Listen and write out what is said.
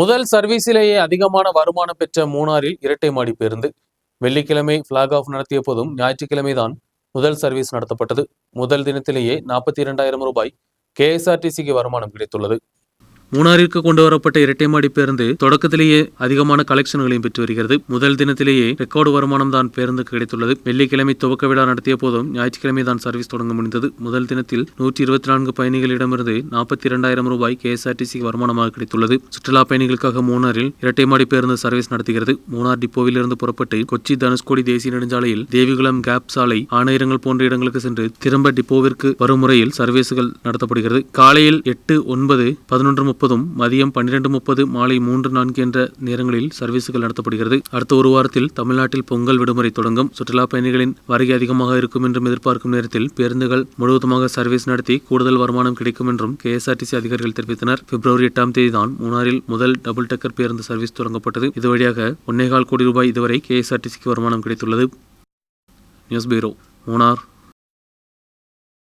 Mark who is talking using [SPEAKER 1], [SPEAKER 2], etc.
[SPEAKER 1] முதல் சர்வீஸிலேயே அதிகமான வருமானம் பெற்ற மூணாரில் இரட்டை மாடி பேருந்து வெள்ளிக்கிழமை பிளாக் ஆஃப் நடத்திய போதும் ஞாயிற்றுக்கிழமை தான் முதல் சர்வீஸ் நடத்தப்பட்டது. முதல் தினத்திலேயே நாற்பத்தி இரண்டாயிரம் ரூபாய் கேஎஸ்ஆர்டிசிக்கு வருமானம் கிடைத்துள்ளது. மூணாறிற்கு கொண்டு வரப்பட்ட இரட்டை மாடி பேருந்து தொடக்கத்திலேயே அதிகமான கலெக்ஷன்களையும் பெற்று வருகிறது. முதல் தினத்திலேயே ரெக்கார்டு வருமானம் தான் பேருந்துக்கு கிடைத்துள்ளது. வெள்ளிக்கிழமை துவக்க விழா நடத்திய போதும் ஞாயிற்றுக்கிழமை தான் சர்வீஸ் தொடங்க முடிந்தது. முதல் தினத்தில் நூற்றி இருபத்தி நான்கு பயணிகளிடமிருந்து நாற்பத்தி இரண்டாயிரம் ரூபாய் கேஎஸ்ஆர்டிசி வருமானமாக கிடைத்துள்ளது. சுற்றுலா பயணிகளுக்காக மூணாறில் இரட்டை மாடி பேருந்து சர்வீஸ் நடத்துகிறது. மூணார் டிப்போவிலிருந்து புறப்பட்டு கொச்சி தனுஷ்கோடி தேசிய நெடுஞ்சாலையில் தேவிகுளம் கேப் சாலை ஆணையரங்கள் போன்ற இடங்களுக்கு சென்று திரும்ப டிப்போவிற்கு வரும் முறையில் சர்வீஸுகள் நடத்தப்படுகிறது. காலையில் எட்டு ஒன்பது பதினொன்று முப்பதும் மதியம் பன்னிரண்டு முப்பது மாலை மூன்று நான்கு என்ற நேரங்களில் சர்வீஸுகள் நடத்தப்படுகிறது. அடுத்த ஒரு வாரத்தில் தமிழ்நாட்டில் பொங்கல் விடுமுறை தொடங்கும். சுற்றுலா பயணிகளின் வருகை அதிகமாக இருக்கும் என்றும் எதிர்பார்க்கும் நேரத்தில் பேருந்துகள் முழுவதுமாக சர்வீஸ் நடத்தி கூடுதல் வருமானம் கிடைக்கும் என்றும் கேஎஸ்ஆர்டிசி அதிகாரிகள் தெரிவித்தனர். பிப்ரவரி எட்டாம் தேதி தான் மூணாரில் முதல் டபுள் டக்கர் பேருந்து சர்வீஸ் தொடங்கப்பட்டது. இது வழியாக ஒன்னேகால் கோடி ரூபாய் இதுவரை கேஎஸ்ஆர்டிசிக்கு வருமானம் கிடைத்துள்ளது. News bureau Munnar.